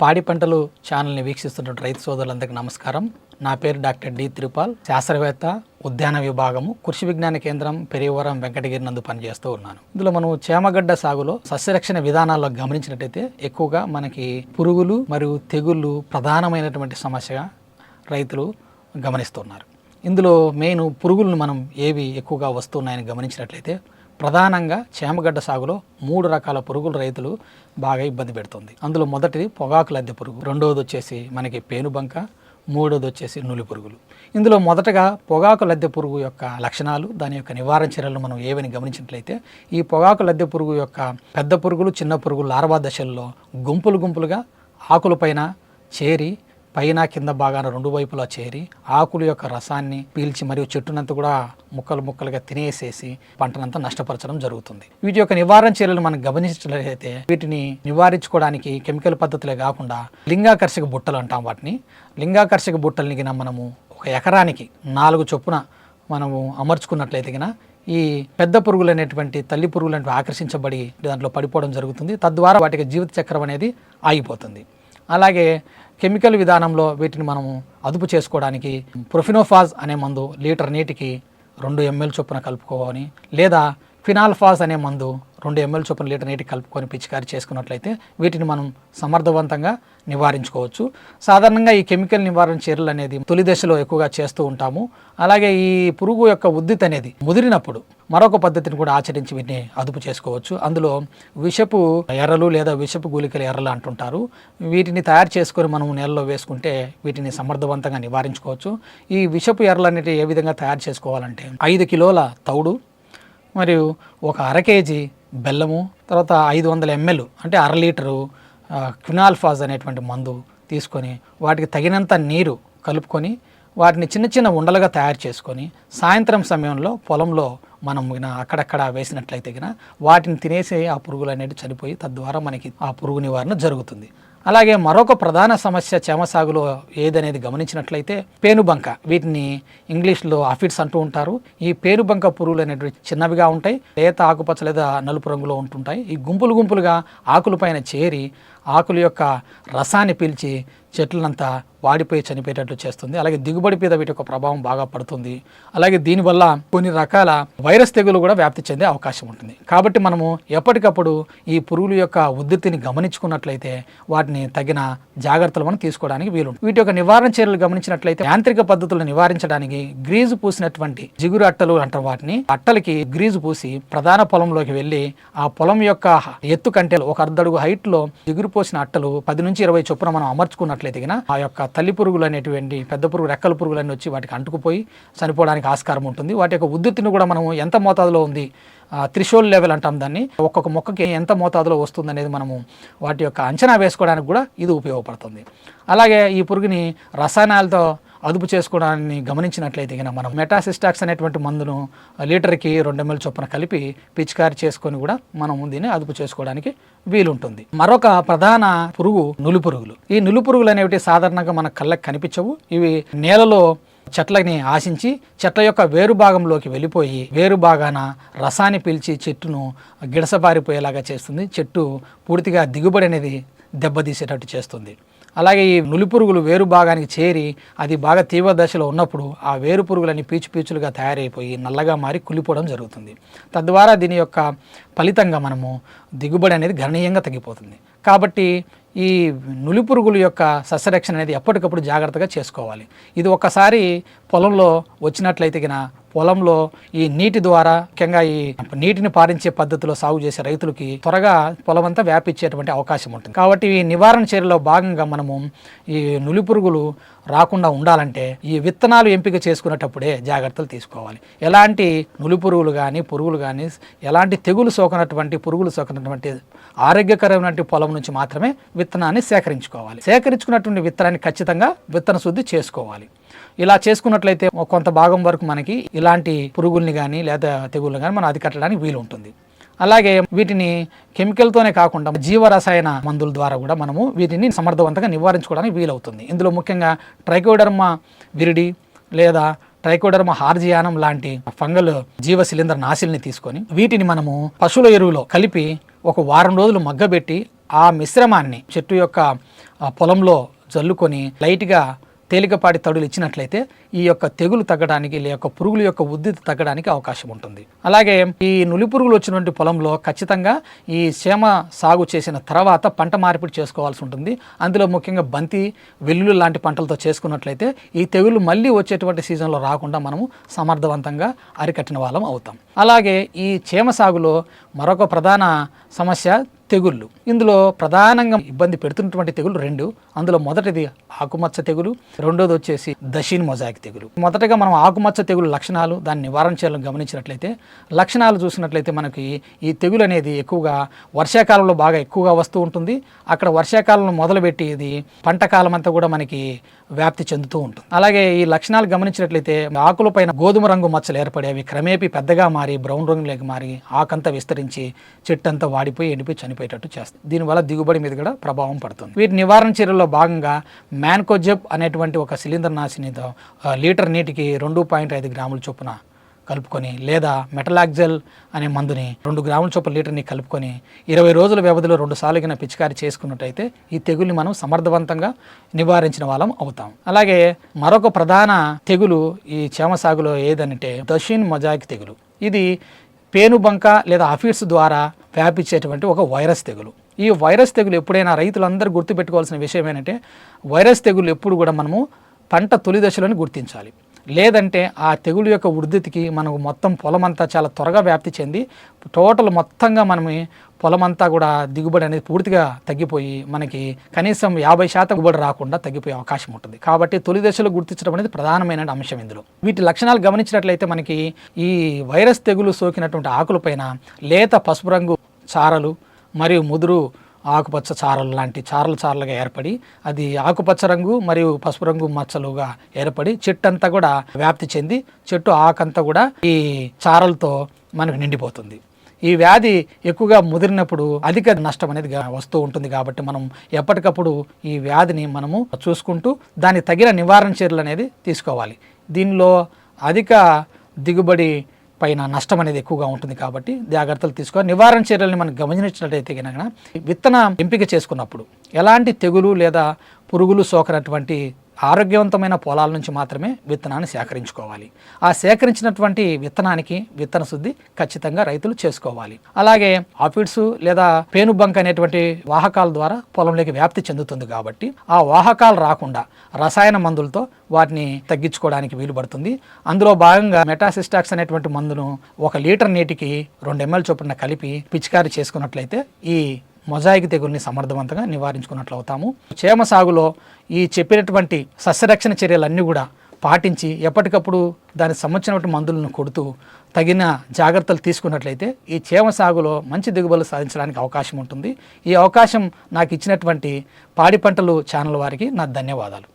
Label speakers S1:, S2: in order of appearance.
S1: పాడి పంటలు ఛానల్ని వీక్షిస్తున్న రైతు సోదరులందరికీ నమస్కారం. నా పేరు డాక్టర్ డి తిరుపాల్ శాస్త్రవేత్త ఉద్యాన విభాగము కృషి విజ్ఞాన కేంద్రం పెరియవరం వెంకటగిరి నందు పనిచేస్తూ ఉన్నాను. ఇందులో మనం చేమగడ్డ సాగులో సస్యరక్షణ విధానాల్లో గమనించినట్టయితే ఎక్కువగా మనకి పురుగులు మరియు తెగుళ్ళు ప్రధానమైనటువంటి సమస్యగా రైతులు గమనిస్తున్నారు. ఇందులో మెయిన్ పురుగులను మనం ఏవి ఎక్కువగా వస్తున్నాయని గమనించినట్లయితే ప్రధానంగా చేమగడ్డ సాగులో మూడు రకాల పురుగులు రైతులు బాగా ఇబ్బంది పెడుతుంది. అందులో మొదటిది పొగాకు లద్దె పురుగు రెండవది వచ్చేసి మనకి పేనుబంక మూడోది వచ్చేసి నులి పురుగులు. ఇందులో మొదటగా పొగాకు లద్దె పురుగు యొక్క లక్షణాలు దాని యొక్క నివారణ చర్యలు మనం ఏవని గమనించినట్లయితే ఈ పొగాకు లద్దె పురుగు యొక్క పెద్ద పురుగులు చిన్న పురుగులు లార్వా దశల్లో గుంపులు గుంపులుగా ఆకులపైన చేరి పైన కింద భాగాన రెండు వైపులా చేరి ఆకుల యొక్క రసాన్ని పీల్చి మరియు చెట్టునంతా కూడా ముక్కలు ముక్కలుగా తినేసేసి పంటనంతా నష్టపరచడం జరుగుతుంది. వీటి యొక్క నివారణ చర్యలు మనం గమనించినట్లయితే వీటిని నివారించుకోవడానికి కెమికల్ పద్ధతులే కాకుండా లింగాకర్షక బుట్టలు అంటాం వాటిని. లింగాకర్షక బుట్టలని గిన మనము ఒక ఎకరానికి నాలుగు చొప్పున మనము అమర్చుకున్నట్లయితే గిన ఈ పెద్ద పురుగులు అనేటువంటి తల్లి పురుగులు అనేవి ఆకర్షించబడి దాంట్లో పడిపోవడం జరుగుతుంది. తద్వారా వాటికి జీవిత చక్రం అనేది ఆగిపోతుంది. అలాగే కెమికల్ విధానంలో వీటిని మనము అదుపు చేసుకోవడానికి ప్రొఫినోఫాజ్ అనే మందు లీటర్ నీటికి రెండు ఎంఎల్ చొప్పున కలుపుకోవాలి. లేదా ఫినాల్ఫాజ్ అనే మందు రెండు ఎంఎల్ చొప్పున లీటర్ నీటికి కలుపుకొని పిచికారి చేసుకున్నట్లయితే వీటిని మనం సమర్థవంతంగా నివారించుకోవచ్చు. సాధారణంగా ఈ కెమికల్ నివారణ చర్యలు అనేది తొలి దశలో ఎక్కువగా చేస్తూ ఉంటాము. అలాగే ఈ పురుగు యొక్క ఉద్దిత్ అనేది ముదిరినప్పుడు మరొక పద్ధతిని కూడా ఆచరించి వీటిని అదుపు చేసుకోవచ్చు. అందులో విషపు ఎర్రలు లేదా విషపు గుళికల ఎర్రలు అంటుంటారు. వీటిని తయారు చేసుకొని మనం నేలలో వేసుకుంటే వీటిని సమర్థవంతంగా నివారించుకోవచ్చు. ఈ విషపు ఎర్రలు అనేవి ఏ విధంగా తయారు చేసుకోవాలంటే ఐదు కిలోల తౌడు మరియు ఒక అర కేజీ బెల్లము తర్వాత ఐదు వందల ఎంఎల్ అంటే అర లీటరు క్వినాల్ఫాజ్ అనేటువంటి మందు తీసుకొని వాటికి తగినంత నీరు కలుపుకొని వాటిని చిన్న చిన్న ఉండలుగా తయారు చేసుకొని సాయంత్రం సమయంలో పొలంలో మనం అక్కడక్కడ వేసినట్లయితే వాటిని తినేసి ఆ పురుగులు అనేవి చనిపోయి తద్వారా మనకి ఆ పురుగు నివారణ జరుగుతుంది. అలాగే మరొక ప్రధాన సమస్య చేమ సాగులో ఏదనేది గమనించినట్లయితే పేనుబంక. వీటిని ఇంగ్లీష్లో అఫిడ్స్ అంటూ ఉంటారు. ఈ పేనుబంక పురుగులు అనేటివి చిన్నవిగా ఉంటాయి. లేత ఆకుపచ్చ లేదా నలుపు రంగులో ఉంటుంటాయి. ఈ గుంపులు గుంపులుగా ఆకులపైన చేరి ఆకుల యొక్క రసాన్ని పీల్చి చెట్లనంతా వాడిపోయి చనిపోయేటట్లు చేస్తుంది. అలాగే దిగుబడి మీద వీటి యొక్క ప్రభావం బాగా పడుతుంది. అలాగే దీనివల్ల కొన్ని రకాల వైరస్ తెగులు కూడా వ్యాప్తి చెందే అవకాశం ఉంటుంది. కాబట్టి మనము ఎప్పటికప్పుడు ఈ పురుగుల యొక్క ఉధృతిని గమనించుకున్నట్లయితే వాటిని తగిన జాగ్రత్తలు మనం తీసుకోవడానికి వీలు వీటి యొక్క నివారణ చర్యలు గమనించినట్లయితే యాంత్రిక పద్ధతులను నివారించడానికి గ్రీజు పూసినటువంటి జిగురు అట్టలు అంటారు వాటిని. అట్టలకి గ్రీజు పూసి ప్రధాన పొలంలోకి వెళ్ళి ఆ పొలం యొక్క ఎత్తు కంటే ఒక అర్ధడుగు హైట్లో జిగురు పోసిన అట్టలు పది నుంచి ఇరవై చొప్పున మనం అమర్చుకున్నట్టు గిన ఆ యొక్క తల్లి పురుగులు అనేటువంటి పెద్ద పురుగు రెక్కల పురుగులన్నీ వచ్చి వాటికి అంటుకుపోయి చనిపోవడానికి ఆస్కారం ఉంటుంది. వాటి యొక్క ఉధృతిని కూడా మనము ఎంత మోతాదులో ఉంది త్రిశోల్ లెవెల్ అంటాం దాన్ని ఒక్కొక్క మొక్కకి ఎంత మోతాదులో వస్తుంది అనేది మనము వాటి యొక్క అంచనా వేసుకోవడానికి కూడా ఇది ఉపయోగపడుతుంది. అలాగే ఈ పురుగుని రసాయనాలతో అదుపు చేసుకోవడాన్ని గమనించినట్లయితే కనుక మనం మెటాసిస్టాక్స్ అనేటువంటి మందును లీటర్కి రెండు ఎంఎల్ చొప్పున కలిపి పిచికారి చేసుకొని కూడా మనం దీన్ని అదుపు చేసుకోవడానికి వీలుంటుంది. మరొక ప్రధాన పురుగు నులు పురుగులు ఈ నులు పురుగులు అనేవి సాధారణంగా మన కళ్ళకి కనిపించవు. ఇవి నేలలో చెట్లని ఆశించి చెట్ల యొక్క వేరు భాగంలోకి వెళ్ళిపోయి వేరు భాగాన రసాన్ని పీల్చి చెట్టును గిడసబారిపోయేలాగా చేస్తుంది. చెట్టు పూర్తిగా దిగుబడి అనేది దెబ్బతీసేటట్టు చేస్తుంది. అలాగే ఈ నులి పురుగులు వేరు భాగానికి చేరి అది బాగా తీవ్ర దశలో ఉన్నప్పుడు ఆ వేరు పురుగులన్నీ పీచు పీచులుగా తయారైపోయి నల్లగా మారి కుళ్ళిపోవడం జరుగుతుంది. తద్వారా దీని యొక్క ఫలితంగా మనము దిగుబడి అనేది గణనీయంగా తగ్గిపోతుంది. కాబట్టి ఈ నులి పురుగుల యొక్క సస్యరక్షణ అనేది ఎప్పటికప్పుడు జాగ్రత్తగా చేసుకోవాలి. ఇది ఒక్కసారి పొలంలో వచ్చినట్లయితే గిన పొలంలో ఈ నీటి ద్వారా ముఖ్యంగా ఈ నీటిని పారించే పద్ధతిలో సాగు చేసే రైతులకి త్వరగా పొలం అంతా వ్యాపించేటువంటి అవకాశం ఉంటుంది. కాబట్టి ఈ నివారణ చర్యలో భాగంగా మనము ఈ నులి పురుగులు రాకుండా ఉండాలంటే ఈ విత్తనాలు ఎంపిక చేసుకునేటప్పుడే జాగ్రత్తలు తీసుకోవాలి. ఎలాంటి నులి పురుగులు కానీ పురుగులు కానీ ఎలాంటి తెగులు సోకనటువంటి పురుగులు సోకనటువంటి ఆరోగ్యకరమైనటువంటి పొలం నుంచి మాత్రమే విత్తనాన్ని సేకరించుకోవాలి. సేకరించుకున్నటువంటి విత్తనాన్ని ఖచ్చితంగా విత్తన శుద్ధి చేసుకోవాలి. ఇలా చేసుకున్నట్లయితే కొంత భాగం వరకు మనకి ఇలాంటి పురుగుల్ని కానీ లేదా తెగుళ్ళని కానీ మనం అధికట్టడానికి వీలు ఉంటుంది అలాగే వీటిని కెమికల్తోనే కాకుండా జీవరసాయన మందుల ద్వారా కూడా మనము వీటిని సమర్థవంతంగా నివారించుకోవడానికి వీలవుతుంది. ఇందులో ముఖ్యంగా ట్రైకోడర్మా విరిడి లేదా ట్రైకోడర్మా హార్జియానం లాంటి ఫంగల్ జీవ శిలీంద్ర నాశిల్ని తీసుకొని వీటిని మనము పశువుల ఎరువులో కలిపి ఒక వారం రోజులు మగ్గబెట్టి ఆ మిశ్రమాన్ని చెట్టు యొక్క పొలంలో జల్లుకొని లైట్గా తేలికపాటి తడులు ఇచ్చినట్లయితే ఈ యొక్క తెగులు తగ్గడానికి లేక పురుగుల యొక్క ఉద్ధృతి తగ్గడానికి అవకాశం ఉంటుంది. అలాగే ఈ నులి పురుగులు వచ్చినటువంటి పొలంలో ఖచ్చితంగా ఈ సేమ సాగు చేసిన తర్వాత పంట మార్పిడి చేసుకోవాల్సి ఉంటుంది. అందులో ముఖ్యంగా బంతి వెల్లుల్లి లాంటి పంటలతో చేసుకున్నట్లయితే ఈ తెగులు మళ్ళీ వచ్చేటువంటి సీజన్లో రాకుండా మనము సమర్థవంతంగా అరికట్టిన వాళ్ళం అవుతాం. అలాగే ఈ చేమ సాగులో మరొక ప్రధాన సమస్య తెగుళ్ళు. ఇందులో ప్రధానంగా ఇబ్బంది పెడుతున్నటువంటి తెగులు రెండు. అందులో మొదటిది ఆకుమచ్చ తెగులు రెండోది వచ్చేసి దశిన్ మొజాయిక్ తెగులు. మొదటగా మనం ఆకుమచ్చ తెగులు లక్షణాలు దాన్ని నివారణ చేయాలని గమనించినట్లయితే లక్షణాలు చూసినట్లయితే మనకి ఈ తెగులు అనేది ఎక్కువగా వర్షాకాలంలో బాగా ఎక్కువగా వస్తూ ఉంటుంది. అక్కడ వర్షాకాలంలో మొదలుపెట్టి ఇది పంట అంతా కూడా మనకి వ్యాప్తి చెందుతూ ఉంటుంది. అలాగే ఈ లక్షణాలు గమనించినట్లయితే ఆకులపైన గోధుమ రంగు మచ్చలు ఏర్పడేవి. అవి క్రమేపీ పెద్దగా మారి బ్రౌన్ రంగులోకి మారి ఆకంతా విస్తరించి చెట్టు అంతా వాడిపోయి ఎండిపోయి చనిపోయి చనిపోయేటట్టు చేస్తుంది దీనివల్ల దిగుబడి మీద కూడా ప్రభావం పడుతుంది. వీటి నివారణ చర్యల్లో భాగంగా మ్యాన్కోజెబ్ అనేటువంటి ఒక శిలీంద్ర నాశినితో లీటర్ నీటికి రెండు పాయింట్ ఐదు గ్రాముల చొప్పున కలుపుకొని లేదా మెటలాక్జెల్ అనే మందుని రెండు గ్రాముల చొప్పున లీటర్ని కలుపుకొని ఇరవై రోజుల వ్యవధిలో రెండు సార్లు కింద పిచికారి చేసుకున్నట్టయితే ఈ తెగుల్ని మనం సమర్థవంతంగా నివారించిన వాళ్ళం అవుతాం. అలాగే మరొక ప్రధాన తెగులు ఈ చేమ సాగులో ఏదంటే దషిన్ మొజాయిక్ తెగులు. ఇది పేనుబంక లేదా అఫీడ్స్ ద్వారా వ్యాపించేటువంటి ఒక వైరస్ తెగులు. ఈ వైరస్ తెగులు ఎప్పుడైనా రైతులందరూ గుర్తుపెట్టుకోవాల్సిన విషయం ఏంటంటే వైరస్ తెగులు ఎప్పుడు కూడా మనము పంట తొలి దశలను గుర్తించాలి. లేదంటే ఆ తెగులు యొక్క వృద్ధికి మనకు మొత్తం పొలమంతా చాలా త్వరగా వ్యాప్తి చెంది టోటల్ మొత్తంగా మనమే పొలమంతా కూడా దిగుబడి అనేది పూర్తిగా తగ్గిపోయి మనకి కనీసం యాభై శాతం దిగుబడి రాకుండా తగ్గిపోయే అవకాశం ఉంటుంది. కాబట్టి తొలి దశలో గుర్తించడం అనేది ప్రధానమైన అంశం ఇందులో. వీటి లక్షణాలు గమనించినట్లయితే మనకి ఈ వైరస్ తెగులు సోకినటువంటి ఆకులపైన లేత పసుపు రంగు చారలు మరియు ముదురు ఆకుపచ్చ చారలు లాంటి చారలు చారలుగా ఏర్పడి అది ఆకుపచ్చ రంగు మరియు పసుపు రంగు మచ్చలుగా ఏర్పడి చెట్టు అంతా కూడా వ్యాప్తి చెంది చెట్టు ఆకంతా కూడా ఈ చారలతో మనకు నిండిపోతుంది. ఈ వ్యాధి ఎక్కువగా ముదిరినప్పుడు అధిక నష్టం అనేది వస్తూ ఉంటుంది కాబట్టి మనం ఎప్పటికప్పుడు ఈ వ్యాధిని మనము చూసుకుంటూ దానికి తగిన నివారణ చర్యలు అనేది తీసుకోవాలి. దీనిలో అధిక దిగుబడి పైన నష్టం అనేది ఎక్కువగా ఉంటుంది కాబట్టి జాగ్రత్తలు తీసుకోవాలి. నివారణ చర్యలను మనం గమనించినట్లయితే కనుక విత్తన ఎంపిక చేసుకున్నప్పుడు ఎలాంటి తెగులు లేదా పురుగులు సోకనటువంటి ఆరోగ్యవంతమైన పొలాల నుంచి మాత్రమే విత్తనాన్ని సేకరించుకోవాలి. ఆ సేకరించినటువంటి విత్తనానికి విత్తన శుద్ధి ఖచ్చితంగా రైతులు చేసుకోవాలి. అలాగే ఆఫిడ్స్ లేదా పేనుబంక్ అనేటువంటి వాహకాల ద్వారా పొలంలోకి వ్యాప్తి చెందుతుంది కాబట్టి ఆ వాహకాలు రాకుండా రసాయన మందులతో వాటిని తగ్గించుకోవడానికి వీలు పడుతుంది. అందులో భాగంగా మెటాసిస్టాక్స్ అనేటువంటి మందును ఒక లీటర్ నీటికి రెండు ఎంఎల్ చొప్పున కలిపి పిచికారీ చేసుకున్నట్లయితే ఈ మొజాయిక్ తెగుల్ని సమర్థవంతంగా నివారించుకున్నట్లు అవుతాము. చేమ సాగులో ఈ చెప్పినటువంటి సస్యరక్షణ చర్యలన్నీ కూడా పాటించి ఎప్పటికప్పుడు దానికి సంబంధించినటువంటి మందులను కొడుతూ తగిన జాగ్రత్తలు తీసుకున్నట్లయితే ఈ చేమ సాగులో మంచి దిగుబడులు సాధించడానికి అవకాశం ఉంటుంది. ఈ అవకాశం నాకు ఇచ్చినటువంటి పాడి పంటలు ఛానల్ వారికి నా ధన్యవాదాలు.